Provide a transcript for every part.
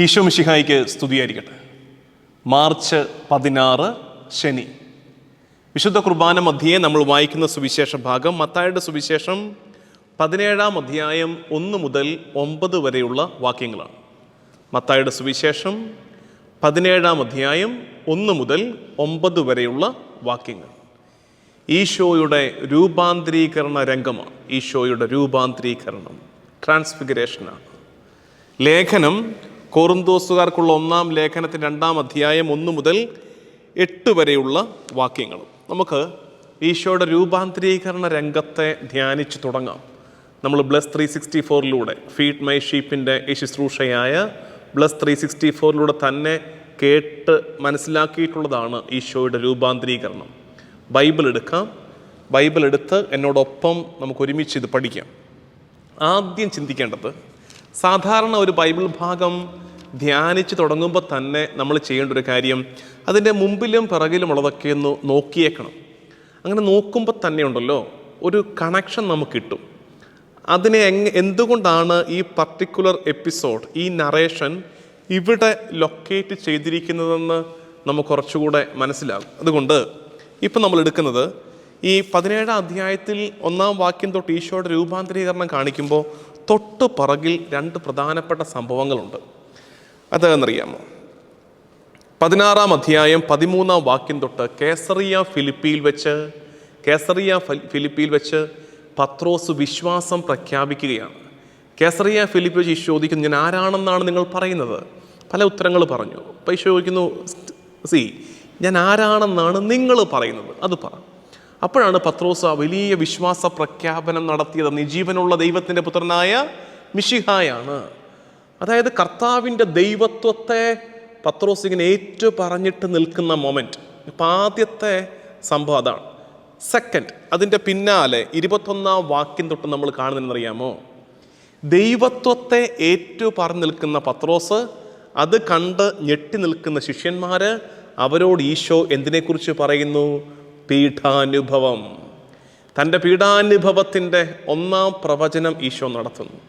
ഈശോ മിശിഹായിക്ക് സ്തുതിയായിരിക്കട്ടെ. മാർച്ച് പതിനാറ് ശനി. വിശുദ്ധ കുർബാന മധ്യേ നമ്മൾ വായിക്കുന്ന സുവിശേഷ ഭാഗം മത്തായുടെ സുവിശേഷം പതിനേഴാം അധ്യായം ഒന്ന് മുതൽ ഒമ്പത് വരെയുള്ള വാക്യങ്ങളാണ്. മത്തായുടെ സുവിശേഷം പതിനേഴാം അധ്യായം ഒന്ന് മുതൽ ഒമ്പത് വരെയുള്ള വാക്യങ്ങൾ. ഈശോയുടെ രൂപാന്തരീകരണ രംഗമാണ്. ഈശോയുടെ രൂപാന്തരീകരണം ട്രാൻസ്ഫിഗറേഷനാണ്. ലേഖനം കോറുന്തോസുകാർക്കുള്ള ഒന്നാം ലേഖനത്തിന്റെ രണ്ടാം അധ്യായം ഒന്ന് മുതൽ എട്ട് വരെയുള്ള വാക്യങ്ങൾ നമുക്ക് ഈശോയുടെ രൂപാന്തരീകരണ രംഗത്തെ ധ്യാനിച്ച് തുടങ്ങാം. നമ്മൾ ബ്ലസ് ത്രീ സിക്സ്റ്റി ഫോറിലൂടെ ഫീഡ് മൈ ഷീപ്പിന്റെ ഈ ശുശ്രൂഷയായ ബ്ലസ് ത്രീ സിക്സ്റ്റി ഫോറിലൂടെ തന്നെ കേട്ട് മനസ്സിലാക്കിയിട്ടുള്ളതാണ് ഈശോയുടെ രൂപാന്തരീകരണം. ബൈബിൾ എടുക്കാം. ബൈബിൾ എടുത്ത് എന്നോടൊപ്പം നമുക്ക് ഒരുമിച്ച് ഇത് പഠിക്കാം. ആദ്യം ചിന്തിക്കേണ്ടത് സാധാരണ ഒരു ബൈബിൾ ഭാഗം ധ്യാനിച്ച് തുടങ്ങുമ്പോൾ തന്നെ നമ്മൾ ചെയ്യേണ്ട ഒരു കാര്യം അതിന്റെ മുമ്പിലും പിറകിലും ഉള്ളതൊക്കെ ഒന്ന് നോക്കിയേക്കണം. അങ്ങനെ നോക്കുമ്പോൾ തന്നെ ഉണ്ടല്ലോ ഒരു കണക്ഷൻ നമുക്ക് കിട്ടും. അതിനെ എങ് എന്തുകൊണ്ടാണ് ഈ പർട്ടിക്കുലർ എപ്പിസോഡ് ഈ നറേഷൻ ഇവിടെ ലൊക്കേറ്റ് ചെയ്തിരിക്കുന്നതെന്ന് നമുക്ക് കുറച്ചുകൂടെ മനസ്സിലാകും. അതുകൊണ്ട് ഇപ്പം നമ്മൾ എടുക്കുന്നത് ഈ പതിനേഴാം അധ്യായത്തിൽ ഒന്നാം വാക്യം തൊട്ട് ഈശോയുടെ രൂപാന്തരീകരണം കാണിക്കുമ്പോൾ തൊട്ട് പുറകിൽ രണ്ട് പ്രധാനപ്പെട്ട സംഭവങ്ങളുണ്ട്. അതെന്നറിയാമോ പതിനാറാം അധ്യായം പതിമൂന്നാം വാക്യം തൊട്ട് കേസറിയ ഫിലിപ്പിയിൽ വെച്ച് കേസറിയ ഫിലിപ്പിയിൽ വെച്ച് പത്രോസ് വിശ്വാസം പ്രഖ്യാപിക്കുകയാണ്. കേസറിയ ഫിലിപ്പ് വെച്ച് ഈശോ ചോദിക്കുന്നു ഞാൻ ആരാണെന്നാണ് നിങ്ങൾ പറയുന്നത്? പല ഉത്തരങ്ങൾ പറഞ്ഞു. അപ്പോൾ ഈശോ ചോദിക്കുന്നു സി ഞാൻ ആരാണെന്നാണ് നിങ്ങൾ പറയുന്നത്? അത് പറ. അപ്പോഴാണ് പത്രോസ് വലിയ വിശ്വാസ പ്രഖ്യാപനം നടത്തിയത്. നിജീവനുള്ള ദൈവത്തിന്റെ പുത്രനായ മിഷിഹായാണ് അതായത് കർത്താവിന്റെ ദൈവത്വത്തെ പത്രോസ് ഇങ്ങനെ ഏറ്റു പറഞ്ഞിട്ട് നിൽക്കുന്ന മൊമെന്റ് ഇപ്പം ആദ്യത്തെ സംഭവം അതാണ്. സെക്കൻഡ് അതിന്റെ പിന്നാലെ ഇരുപത്തൊന്നാം വാക്യം തൊട്ട് നമ്മൾ കാണുന്നതെന്നറിയാമോ ദൈവത്വത്തെ ഏറ്റു പറഞ്ഞു നിൽക്കുന്ന പത്രോസ് അത് കണ്ട് ഞെട്ടി നിൽക്കുന്ന ശിഷ്യന്മാർ അവരോട് ഈശോ എന്തിനെക്കുറിച്ച് പറയുന്നു? പീഠാനുഭവം. തന്റെ പീഠാനുഭവത്തിന്റെ ഒന്നാം പ്രവചനം ഈശോ നടത്തുന്നു.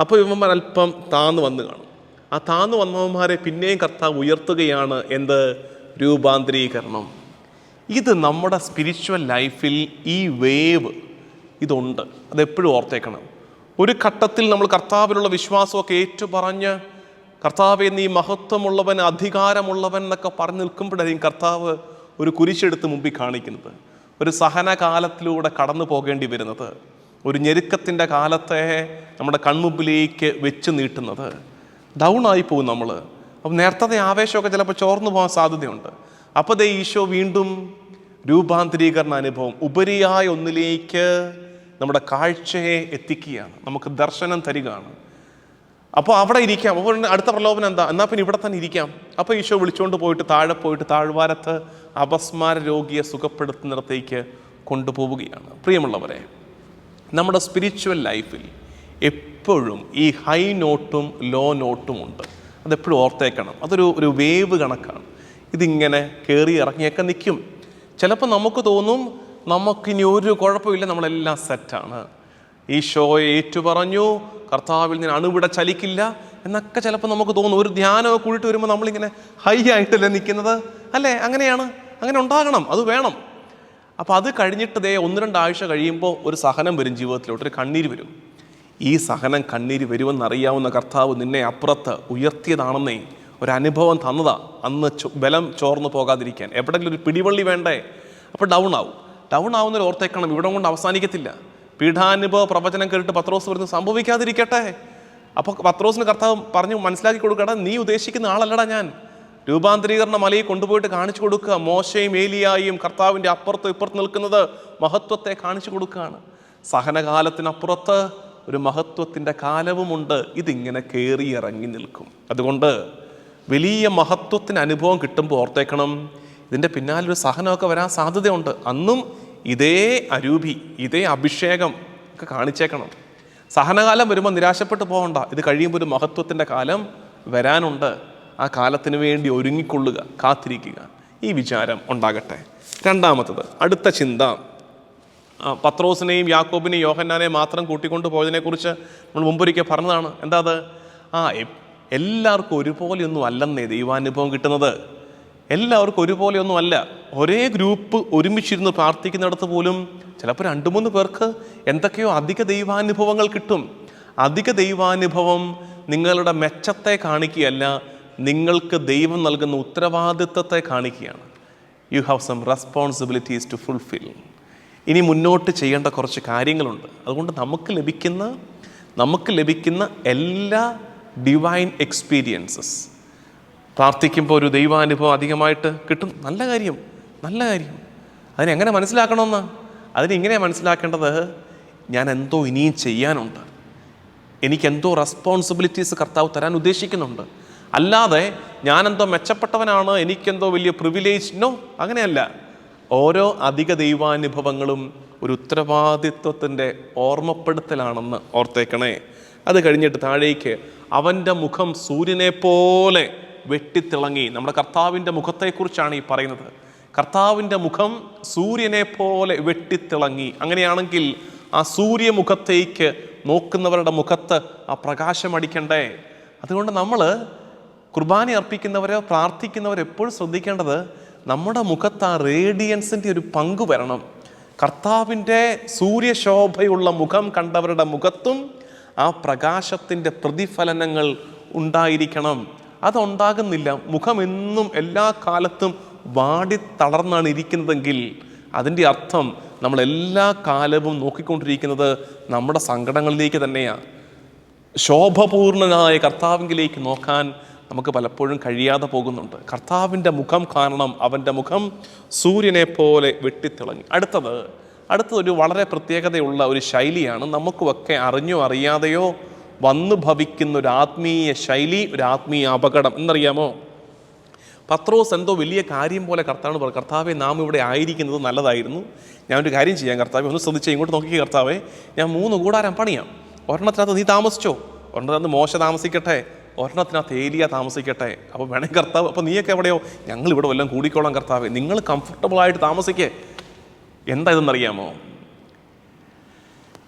അപ്പോൾ ഇവന്മാർ അല്പം താന്ന് വന്ന് കാണും. ആ താന്ന് വന്നവന്മാരെ പിന്നെയും കർത്താവ് ഉയർത്തുകയാണ് എന്ത്? രൂപാന്തരീകരണം. ഇത് നമ്മുടെ സ്പിരിച്വൽ ലൈഫിൽ ഈ വേവ് ഇതുണ്ട്. അതെപ്പോഴും ഓർത്തേക്കണം. ഒരു ഘട്ടത്തിൽ നമ്മൾ കർത്താവിലുള്ള വിശ്വാസമൊക്കെ ഏറ്റുപറഞ്ഞ് കർത്താവെ നീ മഹത്വമുള്ളവൻ അധികാരമുള്ളവൻ എന്നൊക്കെ പറഞ്ഞു നിൽക്കുമ്പോഴായിരിക്കും കർത്താവ് ഒരു കുരിശെടുത്ത് മുമ്പിൽ കാണിക്കുന്നത്. ഒരു സഹനകാലത്തിലൂടെ കടന്നു പോകേണ്ടി വരുന്നത്. ഒരു ഞെരുക്കത്തിന്റെ കാലത്തെ നമ്മുടെ കൺമുമ്പിലേക്ക് വെച്ച് നീട്ടുന്നത്. ഡൗൺ ആയി പോകും നമ്മൾ. അപ്പം നേരത്തെ ആവേശമൊക്കെ ചിലപ്പോൾ ചോർന്നു പോകാൻ സാധ്യതയുണ്ട്. അപ്പോൾ ദേ ഈശോ വീണ്ടും രൂപാന്തരീകരണ അനുഭവം ഉപരിയായ ഒന്നിലേക്ക് നമ്മുടെ കാഴ്ചയെ എത്തിക്കുകയാണ്. നമുക്ക് ദർശനം തരികയാണ്. അപ്പോൾ അവിടെ ഇരിക്കാം. അപ്പോൾ അടുത്ത പ്രലോഭനം എന്താ? എന്നാൽ പിന്നെ ഇവിടെ തന്നെ ഇരിക്കാം. അപ്പോൾ ഈശോ വിളിച്ചുകൊണ്ട് പോയിട്ട് താഴെ പോയിട്ട് താഴ്വാരത്ത് അപസ്മാര രോഗിയെ സുഖപ്പെടുത്തുന്നിടത്തേക്ക് കൊണ്ടുപോവുകയാണ്. പ്രിയമുള്ളവരെ നമ്മുടെ സ്പിരിച്വൽ ലൈഫിൽ എപ്പോഴും ഈ ഹൈ നോട്ടും ലോ നോട്ടും ഉണ്ട്. അതെപ്പോഴും ഓർത്തേക്കണം. അതൊരു ഒരു വേവ് കണക്കാണ്. ഇതിങ്ങനെ കയറി ഇറങ്ങിയൊക്കെ നിൽക്കും. ചിലപ്പോൾ നമുക്ക് തോന്നും നമുക്കിനി ഒരു കുഴപ്പമില്ല നമ്മളെല്ലാം സെറ്റാണ് ഈശോയെ ഏറ്റുപറഞ്ഞു കർത്താവിൽ നിന്ന് അണുവിട ചലിക്കില്ല എന്നൊക്കെ ചിലപ്പോൾ നമുക്ക് തോന്നും. ഒരു ധ്യാനമൊക്കെ കൂടിയിട്ട് വരുമ്പോൾ നമ്മളിങ്ങനെ ഹൈ ആയിട്ടല്ലേ നിൽക്കുന്നത്? അല്ലേ? അങ്ങനെയാണ്. അങ്ങനെ ഉണ്ടാകണം. അത് വേണം. അപ്പോൾ അത് കഴിഞ്ഞിട്ട് ദേ ഒന്ന് രണ്ടാഴ്ച കഴിയുമ്പോൾ ഒരു സഹനം വരും ജീവിതത്തിലോട്ട്. ഒരു കണ്ണീര് വരും. ഈ സഹനം കണ്ണീര് വരുമെന്നറിയാവുന്ന കർത്താവ് നിന്നെ അപ്പുറത്ത് ഉയർത്തിയതാണെന്നേ അനുഭവം തന്നതാ. അന്ന് ബലം ചോർന്നു പോകാതിരിക്കാൻ. എവിടെങ്കിലും ഒരു പിടിവള്ളി വേണ്ടേ? അപ്പോൾ ഡൗൺ ആവും. ഡൗൺ ആവുന്നൊരു ഓർത്തേക്കണം. ഇവിടെ കൊണ്ട് അവസാനിക്കത്തില്ല. പീഠാനുഭവ പ്രവചനം കേട്ടിട്ട് പത്രോസ് വരുന്നത് സംഭവിക്കാതിരിക്കട്ടെ. അപ്പോൾ പത്രോസിന് കർത്താവ് പറഞ്ഞു മനസ്സിലാക്കി കൊടുക്കട നീ ഉദ്ദേശിക്കുന്ന ആളല്ലടാ ഞാൻ. രൂപാന്തരീകരണ മലയിൽ കൊണ്ടുപോയിട്ട് കാണിച്ചു കൊടുക്കുക. മോശയും ഏലിയായും കർത്താവിന്റെ അപ്പുറത്ത് ഇപ്പുറത്ത് നിൽക്കുന്നത് മഹത്വത്തെ കാണിച്ചു കൊടുക്കുകയാണ്. സഹനകാലത്തിനപ്പുറത്ത് ഒരു മഹത്വത്തിന്റെ കാലവുമുണ്ട്. ഇതിങ്ങനെ കയറി ഇറങ്ങി നിൽക്കും. അതുകൊണ്ട് വലിയ മഹത്വത്തിന് അനുഭവം കിട്ടുമ്പോൾ ഓർത്തേക്കണം. ഇതിന്റെ പിന്നാലൊരു സഹനമൊക്കെ വരാൻ സാധ്യതയുണ്ട്. അന്നും ഇതേ അരൂപി ഇതേ അഭിഷേകം ഒക്കെ കാണിച്ചേക്കണം. സഹനകാലം വരുമ്പോൾ നിരാശപ്പെട്ടു പോകണ്ട ഇത് കഴിയുമ്പോൾ ഒരു മഹത്വത്തിന്റെ കാലം വരാനുണ്ട്. ആ കാലത്തിന് വേണ്ടി ഒരുങ്ങിക്കൊള്ളുക കാത്തിരിക്കുക. ഈ വിചാരം ഉണ്ടാകട്ടെ. രണ്ടാമത്തത് അടുത്ത ചിന്ത. പത്രോസിനെയും യാക്കോബിനെയും യോഹന്നാനെയും മാത്രം കൂട്ടിക്കൊണ്ട് പോയതിനെക്കുറിച്ച് നമ്മൾ മുമ്പൊരിക്കൽ പറഞ്ഞതാണ്. എന്താ അത്? ആ എല്ലാവർക്കും ഒരുപോലെയൊന്നും അല്ലെന്നേ ദൈവാനുഭവം കിട്ടുന്നത്. എല്ലാവർക്കും ഒരുപോലെയൊന്നും അല്ല ഒരേ ഗ്രൂപ്പ് ഒരുമിച്ചിരുന്ന് പ്രാർത്ഥിക്കുന്നിടത്ത് പോലും ചിലപ്പോൾ രണ്ട് മൂന്ന് പേർക്ക് എന്തൊക്കെയോ അധിക ദൈവാനുഭവങ്ങൾ കിട്ടും. അധിക ദൈവാനുഭവം നിങ്ങളുടെ മെച്ചത്തെ കാണിക്കുകയല്ല നിങ്ങൾക്ക് ദൈവം നൽകുന്ന ഉത്തരവാദിത്വത്തെ കാണിക്കുകയാണ്. You have some responsibilities to fulfil ഇനി മുന്നോട്ട് ചെയ്യേണ്ട കുറച്ച് കാര്യങ്ങളുണ്ട്. അതുകൊണ്ട് നമുക്ക് ലഭിക്കുന്ന നമുക്ക് ലഭിക്കുന്ന എല്ലാ ഡിവൈൻ എക്സ്പീരിയൻസസ് പ്രാർത്ഥിക്കുമ്പോൾ ഒരു ദൈവാനുഭവം അധികമായിട്ട് കിട്ടും. നല്ല കാര്യം. നല്ല കാര്യം. അതിനെങ്ങനെ മനസ്സിലാക്കണമെന്ന്? അതിനെങ്ങനെ മനസ്സിലാക്കേണ്ടത്? ഞാൻ എന്തോ ഇനിയും ചെയ്യാനുണ്ട്. എനിക്കെന്തോ റെസ്പോൺസിബിലിറ്റീസ് കർത്താവ് തരാൻ ഉദ്ദേശിക്കുന്നുണ്ട്. അല്ലാതെ ഞാനെന്തോ മെച്ചപ്പെട്ടവനാണ് എനിക്കെന്തോ വലിയ പ്രിവിലേജ് നോ അങ്ങനെയല്ല. ഓരോ അധിക ദൈവാനുഭവങ്ങളും ഒരു ഉത്തരവാദിത്വത്തിന്റെ ഓർമ്മപ്പെടുത്തലാണെന്ന് ഓർത്തേക്കണേ. അത് കഴിഞ്ഞിട്ട് താഴേക്ക് അവന്റെ മുഖം സൂര്യനെ പോലെ വെട്ടിത്തിളങ്ങി. നമ്മുടെ കർത്താവിന്റെ മുഖത്തെക്കുറിച്ചാണ് ഈ പറയുന്നത്. കർത്താവിന്റെ മുഖം സൂര്യനെ പോലെ വെട്ടിത്തിളങ്ങി. അങ്ങനെയാണെങ്കിൽ ആ സൂര്യമുഖത്തേക്ക് നോക്കുന്നവരുടെ മുഖത്ത് ആ പ്രകാശം അടിക്കണ്ടേ അതുകൊണ്ട് നമ്മൾ കുർബാന അർപ്പിക്കുന്നവരോ പ്രാർത്ഥിക്കുന്നവരോ എപ്പോഴും ശ്രദ്ധിക്കേണ്ടത് നമ്മുടെ മുഖത്ത് ആ റേഡിയൻസിന്റെ ഒരു പങ്ക് വരണം. കർത്താവിന്റെ സൂര്യശോഭയുള്ള മുഖം കണ്ടവരുടെ മുഖത്തും ആ പ്രകാശത്തിന്റെ പ്രതിഫലനങ്ങൾ ഉണ്ടായിരിക്കണം. അതുണ്ടാകുന്നില്ല. മുഖമെന്നും എല്ലാ കാലത്തും വാടി തളർന്നാണ് ഇരിക്കുന്നതെങ്കിൽ അതിന്റെ അർത്ഥം നമ്മൾ എല്ലാ കാലവും നോക്കിക്കൊണ്ടിരിക്കുന്നത് നമ്മുടെ സങ്കടങ്ങളിലേക്ക് തന്നെയാണ് ശോഭപൂർണനായ കർത്താവിങ്കിലേക്ക് നോക്കാൻ നമുക്ക് പലപ്പോഴും കഴിയാതെ പോകുന്നുണ്ട്. കർത്താവിന്റെ മുഖം കാരണം അവന്റെ മുഖം സൂര്യനെ പോലെ വെട്ടിത്തിളങ്ങി. അടുത്തത് അടുത്തത് ഒരു വളരെ പ്രത്യേകതയുള്ള ഒരു ശൈലിയാണ്. നമുക്കുമൊക്കെ അറിഞ്ഞോ അറിയാതെയോ വന്നു ഭവിക്കുന്ന ഒരു ആത്മീയ ശൈലി ഒരു ആത്മീയ അപകടം. എന്നറിയാമോ? പത്രോസ് എന്തോ വലിയ കാര്യം പോലെ കർത്താവ് പറഞ്ഞു കർത്താവെ നാം ഇവിടെ ആയിരിക്കുന്നത് നല്ലതായിരുന്നു. ഞാൻ ഒരു കാര്യം ചെയ്യാം കർത്താവെ ഒന്ന് ശ്രദ്ധിച്ച് ഇങ്ങോട്ട് നോക്കി കർത്താവെ. ഞാൻ മൂന്ന് കൂടാരം പണിയാം. ഒരെണ്ണത്തിനകത്ത് നീ താമസിച്ചോ? ഒരെണ്ണത്തിനകത്ത് മോശ താമസിക്കട്ടെ? ഒരെണ്ണത്തിനകത്ത് ഏലിയ താമസിക്കട്ടെ? അപ്പോൾ വേണേ കർത്താവ് അപ്പോൾ നീയൊക്കെ എവിടെയോ? ഞങ്ങൾ ഇവിടെ വല്ലതും കൂടിക്കോളാം കർത്താവെ. നിങ്ങൾ കംഫർട്ടബിൾ ആയിട്ട് താമസിക്കേ. എന്താ ഇതെന്നറിയാമോ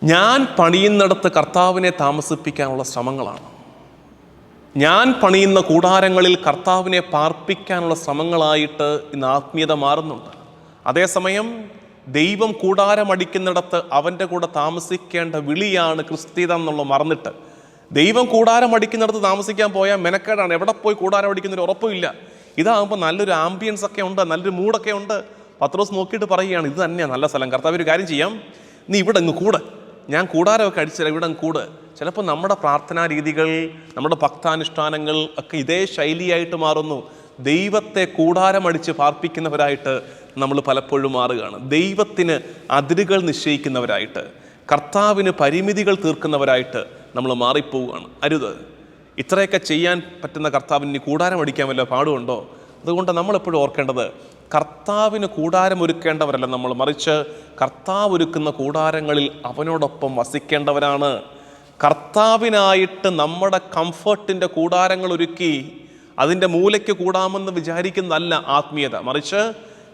ഞാൻ പണിയുന്നിടത്ത് കർത്താവിനെ താമസിപ്പിക്കാനുള്ള ശ്രമങ്ങളാണ്. ഞാൻ പണിയുന്ന കൂടാരങ്ങളിൽ കർത്താവിനെ പാർപ്പിക്കാനുള്ള ശ്രമങ്ങളായിട്ട് ഇന്ന് ആത്മീയത മാറുന്നുണ്ട്. അതേസമയം ദൈവം കൂടാരമടിക്കുന്നിടത്ത് അവന്റെ കൂടെ താമസിക്കേണ്ട വിളിയാണ് ക്രിസ്തീത എന്നുള്ള മറന്നിട്ട്. ദൈവം കൂടാരമടിക്കുന്നിടത്ത് താമസിക്കാൻ പോയാൽ മെനക്കേടാണ്. എവിടെ പോയി കൂടാരം അടിക്കുന്നൊരു ഉറപ്പുമില്ല ഇതാകുമ്പോൾ നല്ലൊരു ആംബിയൻസ് ഒക്കെ ഉണ്ട് നല്ലൊരു മൂഡൊക്കെ ഉണ്ട്. പത്രോസ് നോക്കിയിട്ട് പറയുകയാണ് ഇത് തന്നെയാണ് നല്ല സ്ഥലം. കർത്താവ് ഒരു കാര്യം ചെയ്യാം. നീ ഇവിടെ അങ്ങ് കൂടെ. ഞാൻ കൂടാരമൊക്കെ അടിച്ചില്ല ഇവിടെ അങ്ങ് കൂട്. ചിലപ്പോൾ നമ്മുടെ പ്രാർത്ഥനാ രീതികൾ നമ്മുടെ ഭക്താനുഷ്ഠാനങ്ങൾ ഒക്കെ ഇതേ ശൈലിയായിട്ട് മാറുന്നു. ദൈവത്തെ കൂടാരമടിച്ച് പാർപ്പിക്കുന്നവരായിട്ട് നമ്മൾ പലപ്പോഴും മാറുകയാണ്. ദൈവത്തിന് അതിരുകൾ നിശ്ചയിക്കുന്നവരായിട്ട് കർത്താവിന് പരിമിതികൾ തീർക്കുന്നവരായിട്ട് നമ്മൾ മാറിപ്പോവുകയാണ്. അരുത്. ഇത്രയൊക്കെ ചെയ്യാൻ പറ്റുന്ന കർത്താവിന് കൂടാരം അടിക്കാൻ വല്ല പാടുണ്ടോ? അതുകൊണ്ട് നമ്മളെപ്പോഴും ഓർക്കേണ്ടത് കർത്താവിന് കൂടാരം ഒരുക്കേണ്ടവരല്ല നമ്മൾ. മറിച്ച് കർത്താവ് ഒരുക്കുന്ന കൂടാരങ്ങളിൽ അവനോടൊപ്പം വസിക്കേണ്ടവരാണ്. കർത്താവിനായിട്ട് നമ്മുടെ കംഫർട്ടിന്റെ കൂടാരങ്ങൾ ഒരുക്കി അതിന്റെ മൂലയ്ക്ക് കൂടാമെന്ന് വിചാരിക്കുന്നതല്ല ആത്മീയത. മറിച്ച്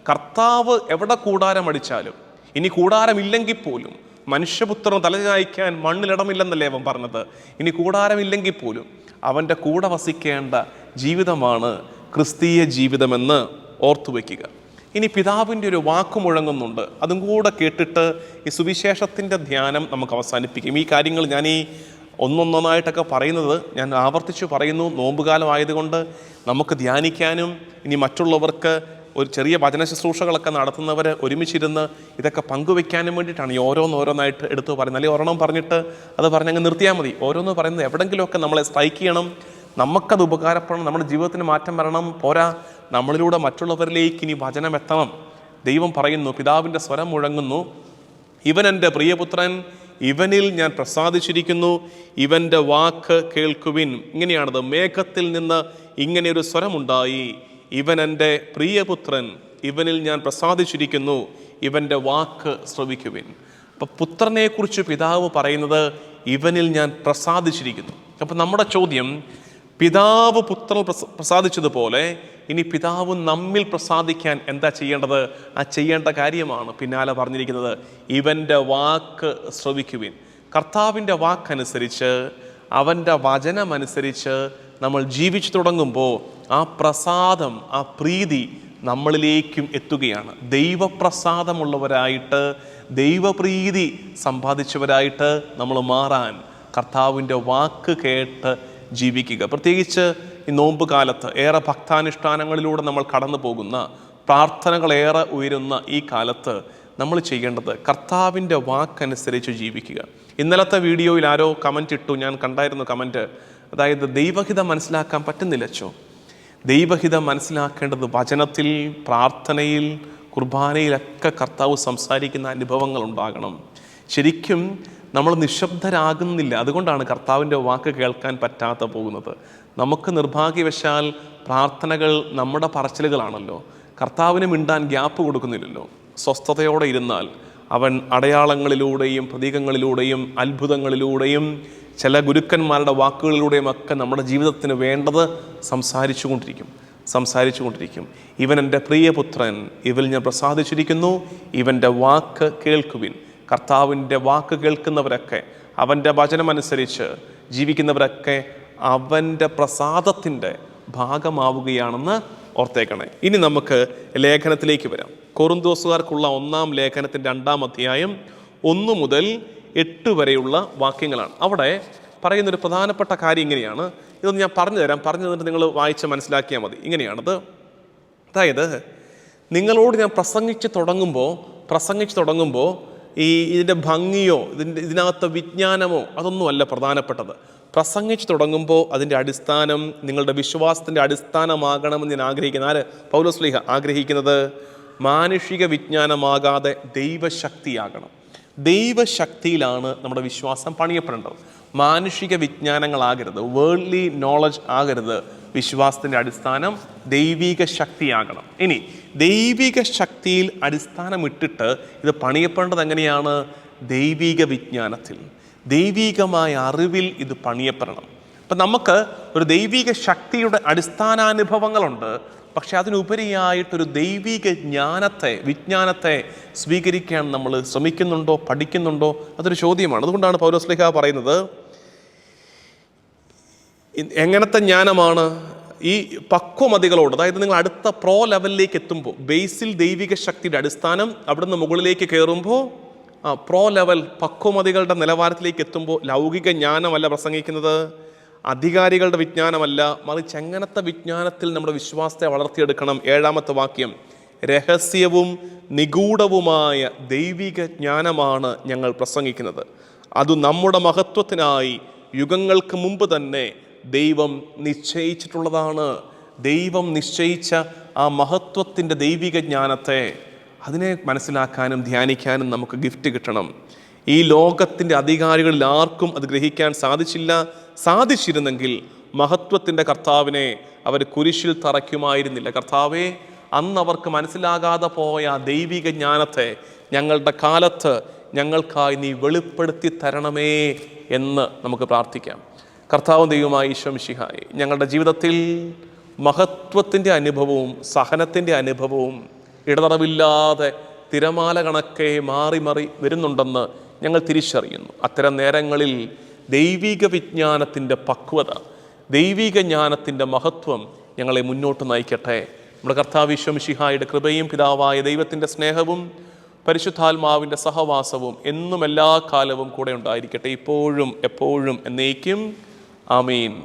കർത്താവ് എവിടെ കൂടാരം അടിച്ചാലും ഇനി കൂടാരമില്ലെങ്കിൽ പോലും മനുഷ്യപുത്രന് തലചായ്ക്കാൻ മണ്ണിലിടമില്ലെന്നല്ലേ അവൻ പറഞ്ഞത്? ഇനി കൂടാരമില്ലെങ്കിൽ പോലും അവന്റെ കൂടെ വസിക്കേണ്ട ജീവിതമാണ് ക്രിസ്തീയ ജീവിതമെന്ന് ഓർത്തു വയ്ക്കുക ഇനി പിതാവിന്റെ ഒരു വാക്ക് മുഴങ്ങുന്നുണ്ട്. അതും കൂടെ കേട്ടിട്ട് ഈ സുവിശേഷത്തിന്റെ ധ്യാനം നമുക്ക് അവസാനിപ്പിക്കും. ഈ കാര്യങ്ങൾ ഞാൻ ഈ ഒന്നൊന്നൊന്നായിട്ടൊക്കെ പറയുന്നത് ഞാൻ ആവർത്തിച്ചു പറയുന്നു. നോമ്പുകാലം ആയതുകൊണ്ട് നമുക്ക് ധ്യാനിക്കാനും ഇനി മറ്റുള്ളവർക്ക് ഒരു ചെറിയ വചന ശുശ്രൂഷകളൊക്കെ നടത്തുന്നവർ ഒരുമിച്ചിരുന്ന് ഇതൊക്കെ പങ്കുവെക്കാനും വേണ്ടിയിട്ടാണ് ഈ ഓരോന്നോരോന്നായിട്ട് എടുത്തു പറയുന്നത്. അല്ലെങ്കിൽ ഒരെണ്ണം പറഞ്ഞിട്ട് അത് പറഞ്ഞങ്ങ് നിർത്തിയാൽ മതി. ഓരോന്ന് പറയുന്നത് എവിടെങ്കിലുമൊക്കെ നമ്മളെ സ്ട്രൈക്ക് ചെയ്യണം. നമുക്കത് ഉപകാരപ്പെടണം നമ്മുടെ ജീവിതത്തിന് മാറ്റം വരണം പോരാ. നമ്മളിലൂടെ മറ്റുള്ളവരിലേക്ക് ഇനി വചനം എത്തണം. ദൈവം പറയുന്നു പിതാവിന്റെ സ്വരം മുഴങ്ങുന്നു. ഇവൻ എന്റെ പ്രിയപുത്രൻ ഇവനിൽ ഞാൻ പ്രസാദിച്ചിരിക്കുന്നു. ഇവന്റെ വാക്ക് കേൾക്കുവിൻ. ഇങ്ങനെയാണത്. മേഘത്തിൽ നിന്ന് ഇങ്ങനെ ഒരു സ്വരമുണ്ടായി. ഇവൻ എന്റെ പ്രിയപുത്രൻ ഇവനിൽ ഞാൻ പ്രസാദിച്ചിരിക്കുന്നു. ഇവന്റെ വാക്ക് ശ്രവിക്കുവിൻ. അപ്പം പുത്രനെക്കുറിച്ച് പിതാവ് പറയുന്നത് ഇവനിൽ ഞാൻ പ്രസാദിച്ചിരിക്കുന്നു. അപ്പം നമ്മുടെ ചോദ്യം പിതാവ് പുത്രൻ പ്രസ പ്രസാദിച്ചതുപോലെ ഇനി പിതാവ് നമ്മിൽ പ്രസാദിക്കാൻ എന്താ ചെയ്യേണ്ടത്? ആ ചെയ്യേണ്ട കാര്യമാണ് പിന്നാലെ പറഞ്ഞിരിക്കുന്നത്. ഇവന്റെ വാക്ക് ശ്രവിക്കുവിൻ. കർത്താവിന്റെ വാക്കനുസരിച്ച് അവന്റെ വചനമനുസരിച്ച് നമ്മൾ ജീവിച്ചു തുടങ്ങുമ്പോൾ ആ പ്രസാദം ആ പ്രീതി നമ്മളിലേക്കും എത്തുകയാണ്. ദൈവപ്രസാദമുള്ളവരായിട്ട് ദൈവപ്രീതി സമ്പാദിച്ചവരായിട്ട് നമ്മൾ മാറാൻ കർത്താവിന്റെ വാക്ക് കേട്ട് ജീവിക്കുക. പ്രത്യേകിച്ച് ഈ നോമ്പ് കാലത്ത് ഏറെ ഭക്താനുഷ്ഠാനങ്ങളിലൂടെ നമ്മൾ കടന്നു പോകുന്ന പ്രാർത്ഥനകളേറെ ഉയരുന്ന ഈ കാലത്ത് നമ്മൾ ചെയ്യേണ്ടത് കർത്താവിന്റെ വാക്കനുസരിച്ച് ജീവിക്കുക. ഇന്നലത്തെ വീഡിയോയിൽ ആരോ കമന്റ് ഇട്ടു. ഞാൻ കണ്ടായിരുന്നു കമന്റ് അതായത് ദൈവഹിതം മനസ്സിലാക്കാൻ പറ്റുന്നില്ലച്ചോ ദൈവഹിതം മനസ്സിലാക്കേണ്ടത് വചനത്തിൽ പ്രാർത്ഥനയിൽ കുർബാനയിലൊക്കെ കർത്താവ് സംസാരിക്കുന്ന അനുഭവങ്ങൾ ഉണ്ടാകണം. ശരിക്കും നമ്മൾ നിശബ്ദരാകുന്നില്ല. അതുകൊണ്ടാണ് കർത്താവിന്റെ വാക്ക് കേൾക്കാൻ പറ്റാത്ത പോകുന്നത്. നമുക്ക് നിർഭാഗ്യവശാൽ പ്രാർത്ഥനകൾ നമ്മുടെ പറച്ചിലുകളാണല്ലോ. കർത്താവിന് മിണ്ടാൻ ഗ്യാപ്പ് കൊടുക്കുന്നില്ലല്ലോ. സ്വസ്ഥതയോടെ ഇരുന്നാൽ അവൻ അടയാളങ്ങളിലൂടെയും പ്രതീകങ്ങളിലൂടെയും അത്ഭുതങ്ങളിലൂടെയും ചില ഗുരുക്കന്മാരുടെ വാക്കുകളിലൂടെയും ഒക്കെ നമ്മുടെ ജീവിതത്തിന് വേണ്ടത് സംസാരിച്ചു കൊണ്ടിരിക്കും സംസാരിച്ചു കൊണ്ടിരിക്കും ഇവൻ എന്റെ പ്രിയപുത്രൻ. ഇവൽ ഞാൻ പ്രസാദിച്ചിരിക്കുന്നു. ഇവന്റെ വാക്ക് കേൾക്കുവിൻ. കർത്താവിന്റെ വാക്ക് കേൾക്കുന്നവരൊക്കെ അവന്റെ വചനമനുസരിച്ച് ജീവിക്കുന്നവരൊക്കെ അവന്റെ പ്രസാദത്തിന്റെ ഭാഗമാവുകയാണെന്ന് ഓർത്തേക്കണേ. ഇനി നമുക്ക് ലേഖനത്തിലേക്ക് വരാം. കൊറുന്തോസുകാർക്കുള്ള ഒന്നാം ലേഖനത്തിന്റെ രണ്ടാം അധ്യായം ഒന്ന് മുതൽ എട്ട് വരെയുള്ള വാക്യങ്ങളാണ്. അവിടെ പറയുന്നൊരു പ്രധാനപ്പെട്ട കാര്യം ഇങ്ങനെയാണ്. ഇതൊന്ന് ഞാൻ പറഞ്ഞു തരാം. പറഞ്ഞു തന്നിട്ട് നിങ്ങൾ വായിച്ച് മനസ്സിലാക്കിയാൽ മതി. ഇങ്ങനെയാണത്. അതായത് നിങ്ങളോട് ഞാൻ പ്രസംഗിച്ച് തുടങ്ങുമ്പോൾ പ്രസംഗിച്ച് തുടങ്ങുമ്പോൾ ഈ ഇതിന്റെ ഭംഗിയോ ഇതിന്റെ ഇതിനകത്ത വിജ്ഞാനമോ അതൊന്നുമല്ല പ്രധാനപ്പെട്ടത്. പ്രസംഗിച്ചു തുടങ്ങുമ്പോൾ അതിന്റെ അടിസ്ഥാനം നിങ്ങളുടെ വിശ്വാസത്തിന്റെ അടിസ്ഥാനമാകണമെന്ന് ഞാൻ ആഗ്രഹിക്കുന്ന ആര്? പൗലോസ്ലിഹ ആഗ്രഹിക്കുന്നത് മാനുഷിക വിജ്ഞാനമാകാതെ ദൈവശക്തിയാകണം. ദൈവശക്തിയിലാണ് നമ്മുടെ വിശ്വാസം പണിയപ്പെടേണ്ടത്. മാനുഷിക വിജ്ഞാനങ്ങളാകരുത്. വേൾഡ്ലി നോളജ് ആകരുത്. വിശ്വാസത്തിന്റെ അടിസ്ഥാനം ദൈവിക ശക്തിയാകണം. ഇനി ദൈവിക ശക്തിയിൽ അടിസ്ഥാനമിട്ടിട്ട് ഇത് പണിയപ്പെടേണ്ടത് എങ്ങനെയാണ്? ദൈവിക വിജ്ഞാനത്തിൽ. ദൈവികമായ അറിവിൽ ഇത് പണിയപ്പെടണം. അപ്പം നമുക്ക് ഒരു ദൈവിക ശക്തിയുടെ അടിസ്ഥാനാനുഭവങ്ങളുണ്ട്. പക്ഷെ അതിനുപരിയായിട്ടൊരു ദൈവിക ജ്ഞാനത്തെ വിജ്ഞാനത്തെ സ്വീകരിക്കാൻ നമ്മൾ ശ്രമിക്കുന്നുണ്ടോ പഠിക്കുന്നുണ്ടോ? അതൊരു ചോദ്യമാണ്. അതുകൊണ്ടാണ് പൗരസ്ലിഹ പറയുന്നത് എങ്ങനത്തെ ജ്ഞാനമാണ് ഈ പക്വമതികളോട് അതായത് നിങ്ങൾ അടുത്ത പ്രോ ലെവലിലേക്ക് എത്തുമ്പോൾ ബേസിൽ ദൈവിക ശക്തിയുടെ അടിസ്ഥാനം അവിടുന്ന് മുകളിലേക്ക് കയറുമ്പോൾ ആ പ്രോ ലെവൽ പക്വമതികളുടെ നിലവാരത്തിലേക്ക് എത്തുമ്പോൾ ലൗകിക ജ്ഞാനമല്ല പ്രസംഗിക്കുന്നത്. അധികാരികളുടെ വിജ്ഞാനമല്ല മറിച്ച് എങ്ങനത്തെ വിജ്ഞാനത്തിൽ നമ്മുടെ വിശ്വാസത്തെ വളർത്തിയെടുക്കണം. ഏഴാമത്തെ വാക്യം രഹസ്യവും നിഗൂഢവുമായ ദൈവിക ജ്ഞാനമാണ് ഞങ്ങൾ പ്രസംഗിക്കുന്നത്. അത് നമ്മുടെ മഹത്വത്തിനായി യുഗങ്ങൾക്ക് മുമ്പ് തന്നെ ദൈവം നിശ്ചയിച്ചിട്ടുള്ളതാണ്. ദൈവം നിശ്ചയിച്ച ആ മഹത്വത്തിന്റെ ദൈവിക ജ്ഞാനത്തെ അതിനെ മനസ്സിലാക്കാനും ധ്യാനിക്കാനും നമുക്ക് ഗിഫ്റ്റ് കിട്ടണം. ഈ ലോകത്തിന്റെ അധികാരികളിൽ ആർക്കും അത് ഗ്രഹിക്കാൻ സാധിച്ചില്ല. സാധിച്ചിരുന്നെങ്കിൽ മഹത്വത്തിന്റെ കർത്താവിനെ അവർ കുരിശിൽ തറയ്ക്കുമായിരുന്നില്ല. കർത്താവേ അന്ന് അവർക്ക് മനസ്സിലാകാതെ പോയ ദൈവിക ജ്ഞാനത്തെ ഞങ്ങളുടെ കാലത്ത് ഞങ്ങൾക്കായി നീ വെളിപ്പെടുത്തി തരണമേ എന്ന് നമുക്ക് പ്രാർത്ഥിക്കാം. കർത്താവ് ദൈവമായി ഈശ്വംശിഹായി ഞങ്ങളുടെ ജീവിതത്തിൽ മഹത്വത്തിന്റെ അനുഭവവും സഹനത്തിന്റെ അനുഭവവും ഇടതടവില്ലാതെ തിരമാല കണക്കെ മാറി മാറി വരുന്നുണ്ടെന്ന് ഞങ്ങൾ തിരിച്ചറിയുന്നു. അത്തരം നേരങ്ങളിൽ ദൈവിക വിജ്ഞാനത്തിന്റെ പക്വത ദൈവിക ജ്ഞാനത്തിന്റെ മഹത്വം ഞങ്ങളെ മുന്നോട്ട് നയിക്കട്ടെ. നമ്മുടെ കർത്താവിശ്വം ശിഹായുടെ കൃപയും പിതാവായ ദൈവത്തിന്റെ സ്നേഹവും പരിശുദ്ധാത്മാവിന്റെ സഹവാസവും എന്നും എല്ലാ കാലവും കൂടെ ഉണ്ടായിരിക്കട്ടെ. ഇപ്പോഴും എപ്പോഴും എന്നേക്കും. ആമീൻ.